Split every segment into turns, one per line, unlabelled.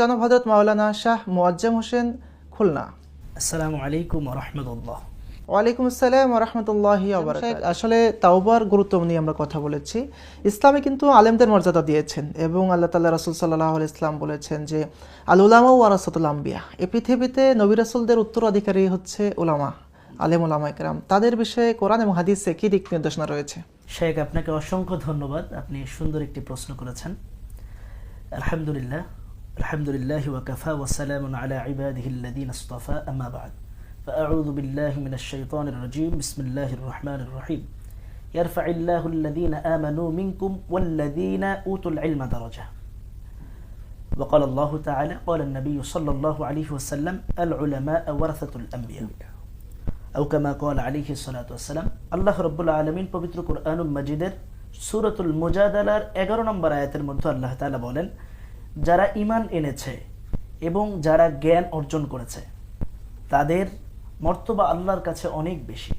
জনাব হজরত মাওলানা শাহ মোয়াজ্জেম হোসেন খুলনা।
আসসালামু আলাইকুম রহমতুল্লাহ।
ওয়ালাইকুম আসসালাম রহমতুল্লাহি আসলে তাওবার গুরুত্ব নিয়ে আমরা কথা বলেছি। ইসলামে কিন্তু আলেমদের মর্যাদা দিয়েছেন এবং আল্লাহ তাল্লাহ রসুল সাল্লাহ ইসলাম বলেছেন যে আল উলামা ওয়ারাসতুল আম্বিয়া। এই পৃথিবীতে নবী রাসুলদের উত্তরাধিকারী হচ্ছে ওলামা আলেম উলামা একরাম। তাদের বিষয়ে কোরআন এবং হাদিসে কি দিক নির্দেশনা রয়েছে?
শেখ আপনাকে অসংখ্য ধন্যবাদ। আপনি সুন্দর একটি প্রশ্ন করেছেন। আলহামদুলিল্লাহ। আলহামদুলিল্লাহ ওয়াকাফা ওয়াসালাম আলা ইবাদিহিল্লাদিন আস্তাফা আম্মা বাদ فأعوذ بالله من الشيطان الرجيم بسم الله الرحمن الرحيم يرفع الله الذين آمنوا منكم والذين أوتوا العلم درجة وقال الله تعالى قال النبي صلى الله عليه وسلم العلماء ورثة الأنبياء أو كما قال عليه الصلاة والسلام আল্লাহ রব্বুল আলমিন পবিত্র কুরআনুল মাজিদের সুরতুল মুজাদালার এগারো নম্বর আয়াতের মধ্যে আল্লাহ তাআলা বলেন যারা ইমান এনেছে এবং যারা জ্ঞান অর্জন করেছে, তাদের মর্তবা আল্লাহর কাছে অনেক বেশি।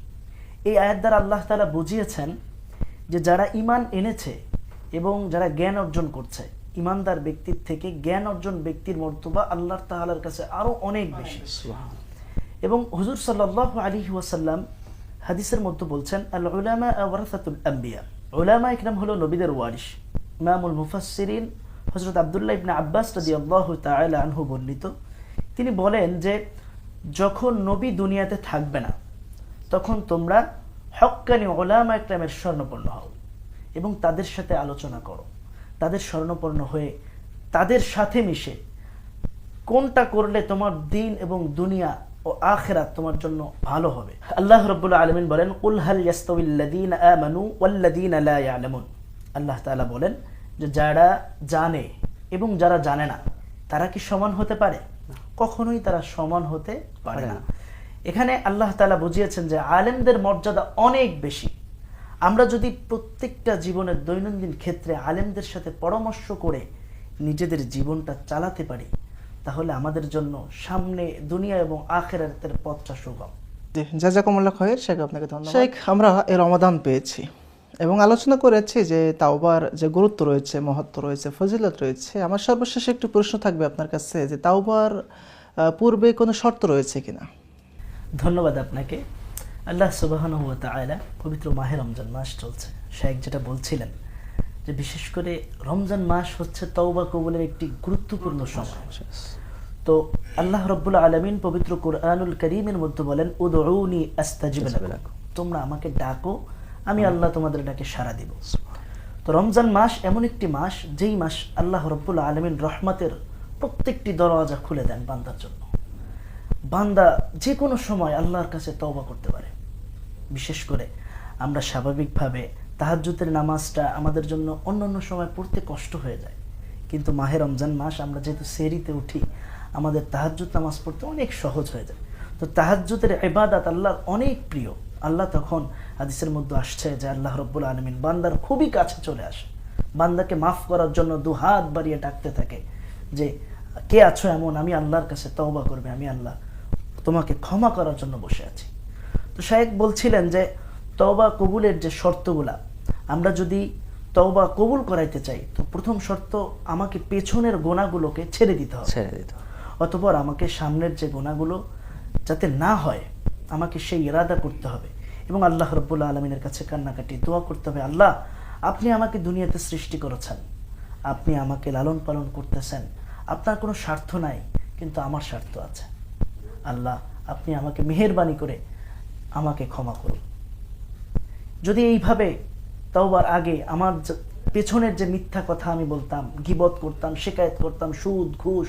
এই আয়াত দ্বারা আল্লাহ তাআলা বুঝিয়েছেন যে যারা ইমান এনেছে এবং যারা জ্ঞান অর্জন করছে ইমানদার ব্যক্তির থেকে জ্ঞান অর্জন ব্যক্তির মর্তবা আল্লাহ তাআলার কাছে আরও অনেক বেশি। এবং হুজুর সাল্লাহ আলী ওয়াসাল্লাম হাদিসের মধ্যে বলছেন আল উলামা ওয়ারাসাতুল আম্বিয়া। উলামা ইকরাম হলো নবীদের ওয়ারিশ। ইমামুল মুফাসসিরিন হযরত আবদুল্লাহ ইবনে আব্বাস রাদিয়াল্লাহু তাআলা আনহু বর্ণিত। তিনি বলেন যে, যখন নবী দুনিয়াতে থাকবে না, তখন তোমরা হক্কানি ওলামা ইকরামের স্বর্ণপন্ন হও এবং তাদের সাথে আলোচনা করো। তাদের স্বর্ণপন্ন হয়ে তাদের সাথে মিশে কোনটা করলে তোমার দিন এবং দুনিয়া ও আখেরাত তোমার জন্য ভালো হবে? আল্লাহ রব্বুল আলমিন বলেন, কুল হাল ইয়াস্তাউিল্লাযীনা আমানু ওয়াল্লাযীনা লা ইয়ালামুন। আল্লাহ তাআলা বলেন যে যারা জানে এবং যারা জানে না তারা কি সমান হতে পারে? কখনোই তারা সমান হতে পারে না। এখানে আল্লাহ তালা বুঝিয়েছেন যে আলেমদের মর্যাদা অনেক বেশি। আমরা যদি প্রত্যেকটা জীবনের দৈনন্দিন ক্ষেত্রে আলেমদের সাথে পরামর্শ করে নিজেদের জীবনটা চালাতে পারি তাহলে আমাদের জন্য সামনে দুনিয়া এবং আখেরাতের পথটা সুগম।
জাজাকুমুল্লাহ খয়ের শেখ আপনাকে ধন্যবাদ। শেখ আমরা এর রমাদান পেয়েছি। এবং আলোচনা করেছি যে তাওবার যে গুরুত্ব রয়েছে, মহত্ব রয়েছে, ফজিলত রয়েছে, আমার সর্বশেষ একটু প্রশ্ন থাকবে আপনার কাছে যে তাওবার পূর্বে কোনো শর্ত রয়েছে কিনা?
ধন্যবাদ আপনাকে। আল্লাহ সুবাহন তাআলা পবিত্র মাহে রমজান মাস চলছে। শেখ যেটা বলছিলেন যে বিশেষ করে রমজান মাস হচ্ছে তওবা কবুলের একটি গুরুত্বপূর্ণ সময়। তো আল্লাহ রব্বুল আলমিন পবিত্র কোরআনুল করিমের মধ্যে বলেন, উদউনি আস্তাজিব তোমরা আমাকে ডাকো আমি আল্লাহ তোমাদের ডাকে সাড়া দিব। তো রমজান মাস এমন একটি মাস, যেই মাস আল্লাহ রব্বুল আলমিন রহমতের প্রত্যেকটি দরওয়াজা খুলে দেন বান্দার জন্য। বান্দা যে কোনো সময় আল্লাহর কাছে তওবা করতে পারে। বিশেষ করে আমরা স্বাভাবিকভাবে তাহাজ্জুদের নামাজটা আমাদের জন্য অন্য অন্য সময় পড়তে কষ্ট হয়ে যায়। কিন্তু মাহে রমজান মাস আমরা যেহেতু সেরিতে উঠি, আমাদের তাহাজ্জুদ নামাজ পড়তে অনেক সহজ হয়ে যায়। তো তাহাজ্জুদের ইবাদাত আল্লাহর অনেক প্রিয়। আল্লাহ তখন হাদিসের মধ্যে আসছে যে আল্লাহ রব্বুল আলমিন বান্দার খুবই কাছে চলে আসে। বান্দাকে মাফ করার জন্য দু হাত বাড়িয়ে ডাকতে থাকে যে কে আছো এমন? আমি আল্লাহর কাছে তওবা করবে আমি আল্লাহ তোমাকে ক্ষমা করার জন্য বসে আছি। তো শাহেক বলছিলেন যে তওবা কবুলের যে শর্তগুলা আমরা যদি তওবা কবুল করাইতে চাই তো প্রথম শর্ত আমাকে পেছনের গোনাগুলোকে ছেড়ে দিতে হবে।
ছেড়ে দিত
অতপর আমাকে সামনের যে গোনাগুলো যাতে না হয় আমাকে সেই ইরাদা করতে হবে। এবং আল্লাহ রব্বুল্লা আলমিনের কাছে কান্নাকাটি, দোয়া করতে হবে, আল্লাহ, আপনি আমাকে দুনিয়াতে সৃষ্টি করেছেন। আপনি আমাকে লালন পালন করতেছেন। আপনার কোনো স্বার্থ নাই, কিন্তু আমার স্বার্থ আছে। আল্লাহ, আপনি আমাকে মেহেরবানি করে আমাকে ক্ষমা করুন। যদি এইভাবে তওবার আগে আমার পেছনের যে মিথ্যা কথা আমি বলতাম, গিবত করতাম, শিকায়ত করতাম, সুদ, ঘুষ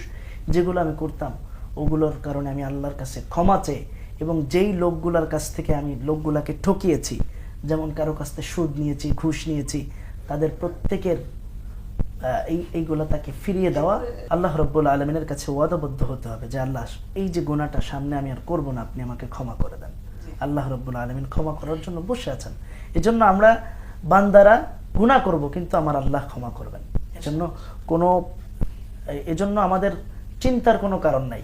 যেগুলো আমি করতাম, ওগুলোর কারণে আমি আল্লাহর কাছে ক্ষমা চেয়ে এবং যেই লোকগুলোর কাছ থেকে আমি লোকগুলাকে ঠকিয়েছি, যেমন কারও কাছ থেকে সুদ নিয়েছি, ঘুষ নিয়েছি, তাদের প্রত্যেকের এই, এইগুলো তাকে ফিরিয়ে দেওয়া আল্লাহ রব্বুল আলমিনের কাছে ওয়াদাবদ্ধ হতে হবে যে আল্লাহ, এই যে গুণাটা সামনে আমি আর করব না, আপনি আমাকে ক্ষমা করে দেন। আল্লাহ রব্বুল আলমিন ক্ষমা করার জন্য বসে আছেন। এজন্য আমরা বান্দারা গুণা করব, কিন্তু আমার আল্লাহ ক্ষমা করবেন। এজন্য কোনো, এজন্য আমাদের চিন্তার কোনো কারণ নাই।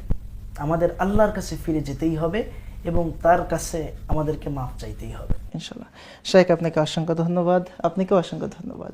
আমাদের আল্লাহর কাছে ফিরে যেতেই হবে এবং তার কাছে আমাদেরকে মাফ চাইতেই হবে।
ইনশাল্লাহ শেখ, আপনাকে অসংখ্য ধন্যবাদ। আপনাকেও অসংখ্য ধন্যবাদ।